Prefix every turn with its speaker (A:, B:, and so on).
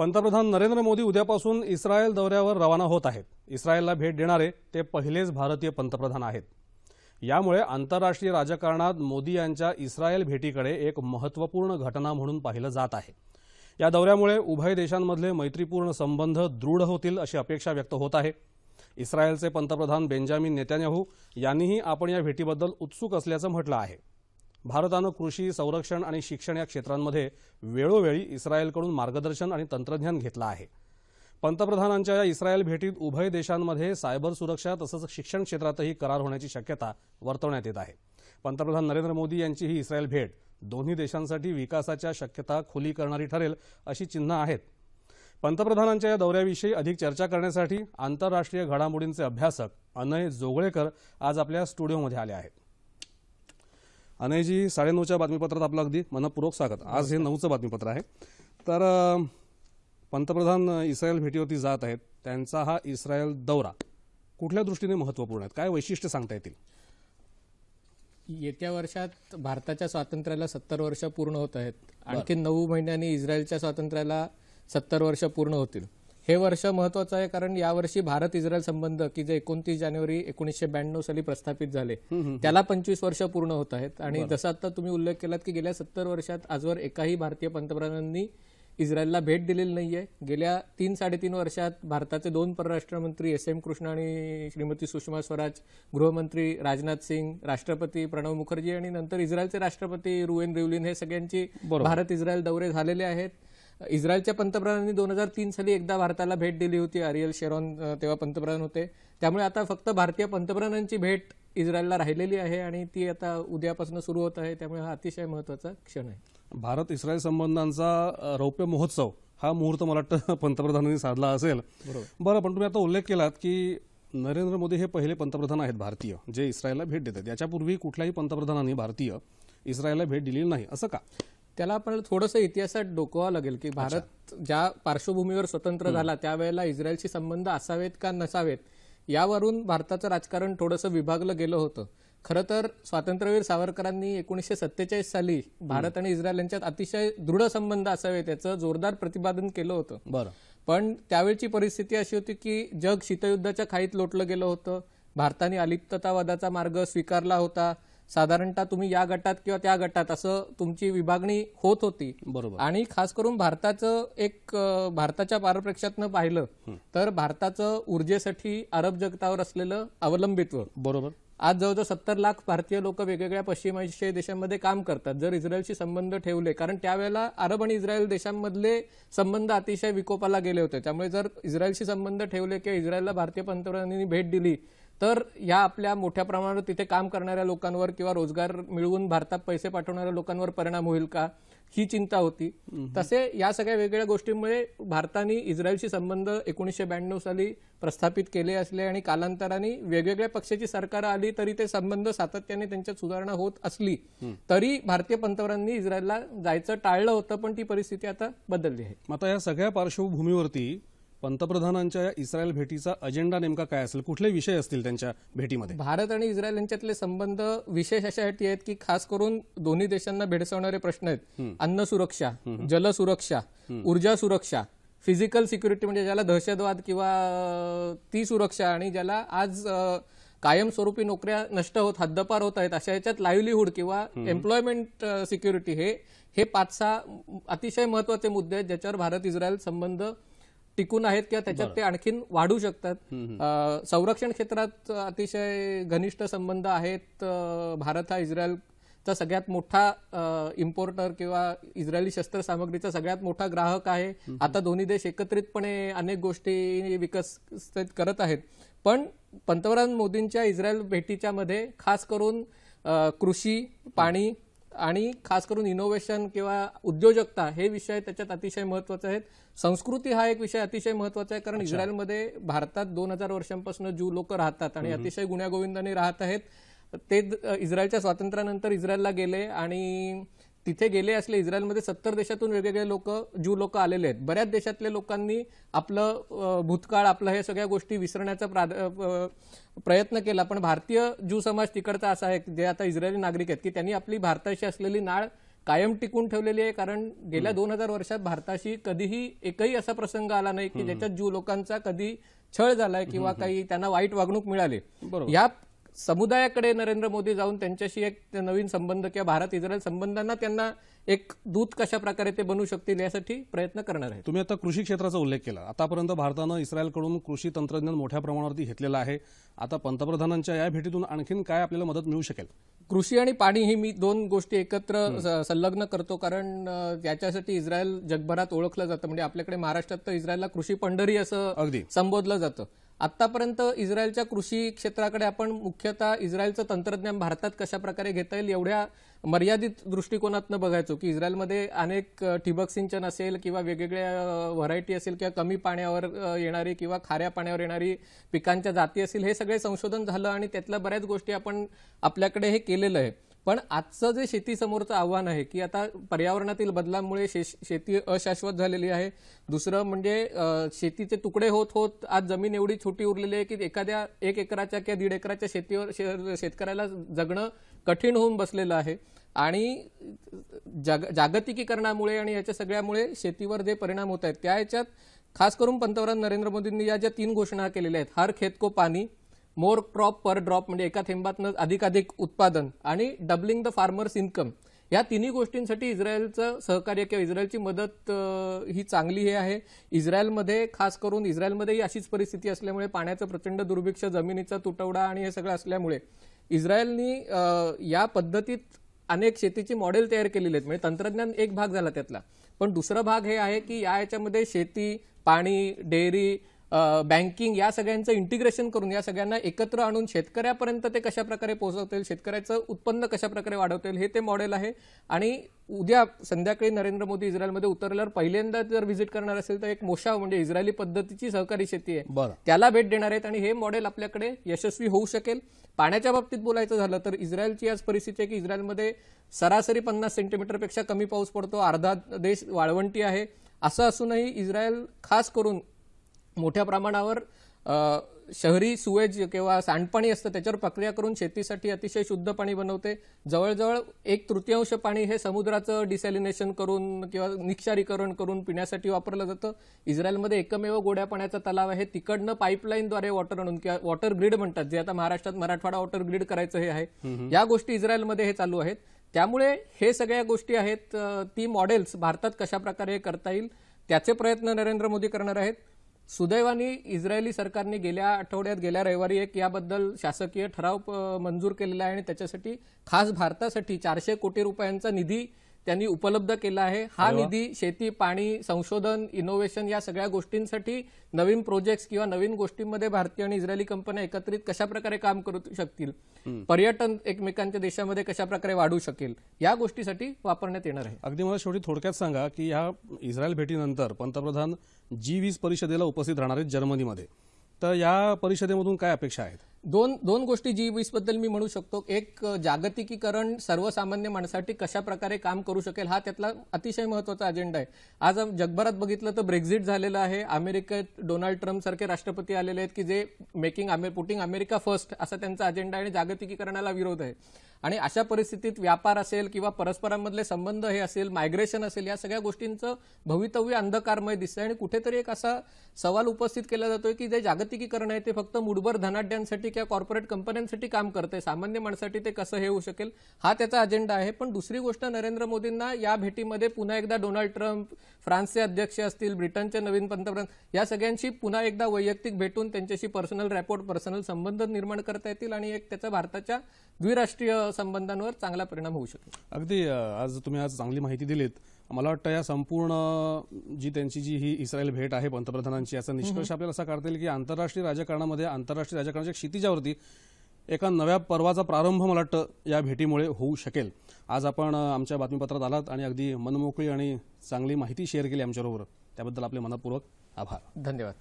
A: पंतप्रधान नरेंद्र मोदी उद्यापासून इस्रायल दौऱ्यावर रवाना होत आहेत. इस्रायलला भेट देणारे ते पहिलेच भारतीय पंतप्रधान आहेत. यामुळे आंतरराष्ट्रीय राजकारणात मोदी यांच्या इस्रायल भेटीकडे एक महत्त्वपूर्ण घटना म्हणून पाहिलं जात आहे. या दौऱ्यामुळे उभय देशांमधले मैत्रीपूर्ण संबंध दृढ होतील अशी अपेक्षा व्यक्त होत आहे. इस्रायलचे पंतप्रधान बेंजामिन नेत्यान्याहू यांनीही आपण या भेटीबद्दल उत्सुक असल्याचं म्हटलं आहे. भारतानं कृषी संरक्षण आणि शिक्षण या क्षेत्रांमध्ये वेळोवेळी इस्रायलकडून मार्गदर्शन आणि तंत्रज्ञान घेतलं आहे. पंतप्रधानांच्या या इस्रायल भेटीत उभय देशांमध्ये सायबर सुरक्षा तसंच शिक्षण क्षेत्रातही करार होण्याची शक्यता वर्तवण्यात येत आहे. पंतप्रधान नरेंद्र मोदी यांची ही इस्रायल भेट दोन्ही देशांसाठी विकासाच्या शक्यता खुली करणारी ठरेल अशी चिन्ह आहेत. पंतप्रधानांच्या या दौऱ्याविषयी अधिक चर्चा करण्यासाठी आंतरराष्ट्रीय घडामोडींचे अभ्यासक अनय जोगळेकर आज आपल्या स्टुडिओमध्ये आले आहेत. अनयजी साडेनऊच्या बातमीपत्रात आपलं अगदी मनपूर्वक स्वागत. आज हे नऊचं बातमीपत्र आहे. तर पंतप्रधान इस्रायल भेटीवरती जात आहेत. त्यांचा हा इस्रायल दौरा कुठल्या दृष्टीने महत्त्वपूर्ण आहे काय वैशिष्ट्य सांगता येतील?
B: येत्या वर्षात भारताच्या स्वातंत्र्याला सत्तर वर्ष पूर्ण होत आहेत. आणखी नऊ महिन्यांनी इस्रायलच्या स्वातंत्र्याला सत्तर वर्ष पूर्ण होतील. हे वर्ष महत्वाचं आहे कारण यावर्षी भारत इस्रायल संबंध की जे एकोणतीस जानेवारी एकोणीसशे ब्याण्णव साली प्रस्थापित झाले त्याला पंचवीस वर्ष पूर्ण होत आहेत. आणि जसं आता तुम्ही उल्लेख केलात की गेल्या सत्तर वर्षात आजवर एकाही भारतीय पंतप्रधानांनी इस्रायलला भेट दिलेली नाहीये. गेल्या तीन साडेतीन वर्षात भारताचे दोन परराष्ट्र मंत्री एस एम कृष्ण आणि श्रीमती सुषमा स्वराज गृहमंत्री राजनाथ सिंग राष्ट्रपती प्रणव मुखर्जी आणि नंतर इस्रायलचे राष्ट्रपती रुएन रिवलिन हे सगळ्यांची भारत इस्रायल दौरे झालेले आहेत. इस्रायलच्या पंतप्रधानांनी दोन हजार तीन साली एकदा भारताला भेट दिली होती अरियल शेरॉन तेव्हा पंतप्रधान होते. त्यामुळे आता फक्त भारतीय पंतप्रधानांची भेट इस्रायलला राहिलेली आहे आणि ती आता उद्यापासून सुरू होत आहे. त्यामुळे हा अतिशय महत्त्वाचा क्षण आहे.
A: भारत इस्रायल संबंधांचा रौप्य महोत्सव हा मुहूर्त मला वाटतं पंतप्रधानांनी साधला असेल. बरं पण तुम्ही आता उल्लेख केलात की नरेंद्र मोदी हे पहिले पंतप्रधान आहेत भारतीय जे इस्रायलला भेट देतात. याच्यापूर्वी कुठल्याही पंतप्रधानांनी भारतीय इस्रायलला भेट दिलेली नाही. असं का?
B: त्याला आपण थोडंसं इतिहासात डोकवावं लागेल की भारत ज्या पार्श्वभूमीवर स्वतंत्र झाला त्यावेळेला इस्रायलशी संबंध असावेत का नसावेत यावरून भारताचं राजकारण थोडंसं विभागलं गेलं होतं. खरं तर स्वातंत्र्यवीर सावरकरांनी एकोणीसशे सत्तेचाळीस साली भारत आणि इस्रायल यांच्यात अतिशय दृढ संबंध असावेत याचं जोरदार प्रतिपादन केलं होतं.
A: बरं.
B: पण त्यावेळची परिस्थिती अशी होती की जग शीतयुद्धाच्या खाईत लोटलं गेलं होतं. भारताने अलिप्ततावादाचा मार्ग स्वीकारला होता. साधारणतः तुम्ही या गटात किंवा त्या गटात असं तुमची विभागणी होत होती.
A: बरोबर.
B: आणि खास करून भारताचं एक भारताच्या पारप्रेक्षातनं पाहिलं तर भारताचं ऊर्जेसाठी अरब जगतावर असलेलं अवलंबित्व.
A: बरोबर.
B: आज जवळजवळ सत्तर लाख भारतीय लोक वेगवेगळ्या पश्चिम आशियाई देशांमध्ये काम करतात जर इस्रायलशी संबंध ठेवले. कारण त्यावेळेला अरब आणि इस्रायल देशांमधले संबंध अतिशय विकोपाला गेले होते. त्यामुळे जर इस्रायलशी संबंध ठेवले किंवा इस्रायलला भारतीय पंतप्रधानांनी भेट दिली तर या आपल्या मोठ्या प्रमाणावर तिथे काम करणाऱ्या लोकांवर किंवा रोजगार मिळवून भारतात पैसे पाठवणाऱ्या लोकांवर परिणाम होईल का ही चिंता होती. तसे या सगळ्या वेगवेगळ्या गोष्टींमुळे भारताने इस्रायलशी संबंध एकोणीसशे ब्याण्णव साली प्रस्थापित केले असले आणि कालांतराने वेगवेगळ्या पक्षाची सरकार आली तरी ते संबंध सातत्याने त्यांच्यात सुधारणा होत असली तरी भारतीय पंतप्रधानांनी इस्रायलला जायचं टाळलं होतं पण ती परिस्थिती आता बदलली आहे.
A: आता या सगळ्या पार्श्वभूमीवरती पंतप्रधानांच्या या इस्रायल भेटीचा अजेंडा नेमका काय असेल? कुठले विषय असतील त्यांच्या भेटीमध्ये?
B: भारत आणि इस्रायल यांच्यातले संबंध विशेष अशासाठी आहेत की खास करून दोन्ही देशांना भेडसावणारे प्रश्न आहेत. अन्न सुरक्षा जल सुरक्षा ऊर्जा सुरक्षा फिजिकल सिक्युरिटी म्हणजे ज्याला दहशतवाद किंवा ती सुरक्षा आणि ज्याला आज कायमस्वरूपी नोकऱ्या नष्ट होत हद्दपार होत आहेत अशा याच्यात लाईव्हलीहूड किंवा एम्प्लॉयमेंट सिक्युरिटी हे हे पाच सहा अतिशय महत्त्वाचे मुद्दे आहेत ज्याच्यावर भारत इस्रायल संबंध टिकून आहेत किंवा त्याच्यात ते आणखीन वाढू शकतात. संरक्षण क्षेत्रात अतिशय घनिष्ठ संबंध आहेत. भारत हा इस्रायलचा सगळ्यात मोठा इम्पोर्टर किंवा इस्रायली शस्त्रसामग्रीचा सगळ्यात मोठा ग्राहक आहे. आता दोन्ही देश एकत्रितपणे अनेक गोष्टी विकसित करत आहेत. पण पंतप्रधान मोदींच्या इस्रायल भेटीच्या मध्ये खास करून कृषी पाणी आणि खास करून इनोव्हेशन किंवा उद्योजकता हे विषय त्याच्यात अतिशय महत्त्वाचे आहेत. संस्कृती हा एक विषय अतिशय महत्त्वाचा आहे कारण इस्रायलमध्ये भारतात दोन हजार वर्षांपासून ज्यू लोक राहतात आणि अतिशय गुण्यागोविंदाने राहत आहेत. ते इस्रायलच्या स्वातंत्र्यानंतर इस्रायलला गेले आणि तिथे गेले असले इस्रायलमध्ये सत्तर देशातून वेगवेगळे लोक ज्यू लोक आलेले आहेत. बऱ्याच देशातले लोकांनी आपलं भूतकाळ आपलं हे सगळ्या गोष्टी विसरण्याचा प्रयत्न केला. पण भारतीय ज्यू समाज तिकडचा असा आहे जे आता इस्रायली नागरिक आहेत की त्यांनी आपली भारताशी असलेली नाळ कायम टिकून ठेवलेली आहे. कारण गेल्या दोन हजार वर्षात भारताशी कधीही एकही असा प्रसंग आला नाही की ज्याच्यात ज्यू लोकांचा कधी छळ झालाय किंवा काही त्यांना वाईट वागणूक मिळाली.
A: बरोबर.
B: या समुदायाकडे नरेंद्र मोदी जाऊन त्यांच्याशी एक नवीन संबंध किंवा भारत इस्रायल संबंधांना त्यांना एक दूत कशा प्रकारे ते बनू शकतील यासाठी प्रयत्न करणार आहेत.
A: तुम्ही आता कृषी क्षेत्राचा उल्लेख केला. आतापर्यंत भारतानं इस्रायलकडून कृषी तंत्रज्ञान मोठ्या प्रमाणावरती घेतलेलं आहे. आता पंतप्रधानांच्या या भेटीतून आणखीन काय आपल्याला मदत मिळू शकेल?
B: कृषी आणि पाणी ही मी दोन गोष्टी एकत्र संलग्न करतो. कारण याच्यासाठी इस्रायल जगभरात ओळखलं जातं. म्हणजे आपल्याकडे महाराष्ट्रात तर इस्रायलला कृषी पंढरी असं
A: अगदी.
B: संबोधलं जातं. आतापर्यंत इस्रायलच्या कृषी क्षेत्राकडे आपण मुख्यतः इस्रायलचं तंत्रज्ञान भारतात कशा प्रकारे घेता येईल एवढ्या मर्यादित दृष्टिकोनातनं बघायचो की इस्रायलमध्ये अनेक ठिबक सिंचन असेल किंवा वेगवेगळ्या व्हरायटी असेल किंवा कमी पाण्यावर येणारी किंवा खाऱ्या पाण्यावर येणारी पिकांच्या जाती असेल हे सगळे संशोधन झालं आणि त्यातल्या बऱ्याच गोष्टी आपण आपल्याकडे हे केलेलं आहे. पण आजचं जे शेतीसमोरचं आव्हान आहे की आता पर्यावरणातील बदलामुळे शे- शेती अशाश्वत झालेली आहे. दुसरं म्हणजे शेतीचे तुकडे होत होत आज जमीन एवढी छोटी उरलेली आहे की एखाद्या एक एकराच्या किंवा दीड एकराच्या शेतीवर शे- शेतकऱ्याला जगणं कठीण होऊन बसलेलं आहे. आणि जाग जागतिकीकरणामुळे आणि याच्या सगळ्यामुळे शेतीवर जे परिणाम होत आहेत त्या याच्यात खास करून पंतप्रधान नरेंद्र मोदींनी या ज्या तीन घोषणा केलेल्या आहेत हर खेत को पाणी मोर क्रॉप पर ड्रॉप म्हणजे एका थेंबातनं अधिकाधिक उत्पादन आणि डबलिंग द फार्मर्स इन्कम. या तिन्ही गोष्टींसाठी इस्रायलचं सहकार्य किंवा इस्रायलची मदत ही चांगली हे आहे. इस्रायलमध्ये खास करून इस्रायलमध्येही अशीच परिस्थिती असल्यामुळे पाण्याचं प्रचंड दुर्भिक्ष जमिनीचा तुटवडा आणि हे सगळं असल्यामुळे इस्रायलनी या पद्धतीत अनेक शेतीची मॉडेल तयार केलेली आहेत. म्हणजे तंत्रज्ञान एक भाग झाला त्यातला. पण दुसरा भाग हे आहे की या याच्यामध्ये शेती पाणी डेअरी बँकिंग या सगळ्यांचं इंटिग्रेशन करून या सगळ्यांना एकत्र आणून शेतकऱ्यापर्यंत ते कशा प्रकारे पोहोचवतील शेतकऱ्याचं उत्पन्न कशा प्रकारे वाढवतील हे ते मॉडेल आहे. आणि उद्या संध्याकाळी नरेंद्र मोदी इस्रायलमध्ये उतरल्यावर पहिल्यांदा जर व्हिजिट करणार असेल तर एक मोशा म्हणजे इस्रायली पद्धतीची सहकारी शेती आहे.
A: बरं.
B: त्याला भेट देणार आहेत आणि हे मॉडेल आपल्याकडे यशस्वी होऊ शकेल. पाण्याच्या बाबतीत बोलायचं झालं तर इस्रायलची आज परिस्थिती आहे की इस्रायलमध्ये सरासरी पन्नास सेंटीमीटरपेक्षा कमी पाऊस पडतो. अर्धा देश वाळवंटी आहे. असं असूनही इस्रायल खास करून मोठ्या प्रमाणावर शहरी सुवेज किंवा सांडपाणी असतं त्याच्यावर प्रक्रिया करून शेतीसाठी अतिशय शुद्ध पाणी बनवते. जवळजवळ एक तृतीयांश पाणी हे समुद्राचं डिसॅलिनेशन करून किंवा निक्षारीकरण करून पिण्यासाठी वापरलं जातं. इस्रायलमध्ये एकमेव गोड्या पाण्याचा तलाव आहे. तिकडनं पाईपलाईनद्वारे वॉटर आणून किंवा वॉटर ग्रीड म्हणतात जे आता महाराष्ट्रात मराठवाडा वॉटर ग्रीड करायचं हे आहे. या गोष्टी इस्रायलमध्ये हे चालू आहेत. त्यामुळे हे सगळ्या गोष्टी आहेत ती मॉडेल्स भारतात कशा प्रकारे करता येईल त्याचे प्रयत्न नरेंद्र मोदी करणार आहेत. सुदैवाने इस्रायली सरकारने गेल्या आठवड्यात गेल्या रविवारी एक याबद्दल शासकीय ठराव मंजूर केलेला आहे आणि त्याच्यासाठी खास भारतासाठी चारशे कोटी रुपयांचा निधी त्यांनी उपलब्ध केला आहे. हा निधी शेती पाणी संशोधन इनोव्हेशन या सगळ्या गोष्टींसाठी नवीन प्रोजेक्ट्स किंवा नवीन गोष्टींमध्ये भारतीय आणि इस्रायली कंपन्या एकत्रित कशा प्रकारे काम करू शकतील? पर्यटन एकमेकांच्या देशामध्ये कशा प्रकारे वाढू शकेल? या गोष्टीसाठी वापरण्यात येणार आहे.
A: अगदी मला शेवटी थोडक्यात सांगा की ह्या इस्रायल भेटीनंतर पंतप्रधान जी वीस परिषदेला उपस्थित राहणार आहेत जर्मनीमध्ये. तर या परिषदेमधून काय अपेक्षा आहेत?
B: दोन दोन गोष्टी जी वीसबद्दल मी म्हणू शकतो. एक जागतिकीकरण सर्वसामान्य माणसासाठी कशा प्रकारे काम करू शकेल हा त्यातला अतिशय महत्त्वाचा अजेंडा आहे. आज जगभरात बघितलं तर ब्रेक्झिट झालेलं आहे. अमेरिकेत डोनाल्ड ट्रम्प सारखे राष्ट्रपती आलेले आहेत की जे मेकिंग पुटिंग अमेरिका फर्स्ट असा त्यांचा अजेंडा आहे आणि जागतिकीकरणाला विरोध आहे. आणि अशा परिस्थितीत व्यापार असेल किंवा परस्परांमधले संबंध हे असेल मायग्रेशन असेल या सगळ्या गोष्टींचं भवितव्य अंधकारमय दिसतंय. आणि कुठेतरी एक असा सवाल उपस्थित केला जातोय की जे जागतिकीकरण आहे ते फक्त मुठभर धनाढ्यांसाठी किंवा कॉर्पोरेट कंपन्यांसाठी काम करते. सामान्य माणसासाठी ते कसं हे होऊ शकेल हा त्याचा अजेंडा आहे. पण दुसरी गोष्ट नरेंद्र मोदींना या भेटीमध्ये पुन्हा एकदा डोनाल्ड ट्रम्प फ्रान्सचे अध्यक्ष असतील ब्रिटनचे नवीन पंतप्रधान या सगळ्यांशी पुन्हा एकदा वैयक्तिक भेटून त्यांच्याशी पर्सनल रॅपोर्ट पर्सनल संबंध निर्माण करता येतील आणि एक त्याचा भारताच्या द्विराष्ट्रीय संबंधांवर चांगला परिणाम होऊ शकेल.
A: अगदी आज तुम्ही आज चांगली माहिती दिलीत. मला वाटतं या संपूर्ण जी त्यांची जी ही इस्रायल भेट आहे पंतप्रधानांची याचा निष्कर्ष आपल्याला असा काढता येईल की आंतरराष्ट्रीय राजकारणामध्ये आंतरराष्ट्रीय राजकारणाच्या क्षितिजावरती एका नव्या पर्वाचा प्रारंभ मला वाटतं या भेटीमुळे होऊ शकेल. आज आपण आमच्या बातमीपत्रात आलात आणि अगदी मनमोकळी आणि चांगली माहिती शेअर केली आमच्याबरोबर. त्याबद्दल आपले मनपूर्वक आभार.
B: धन्यवाद.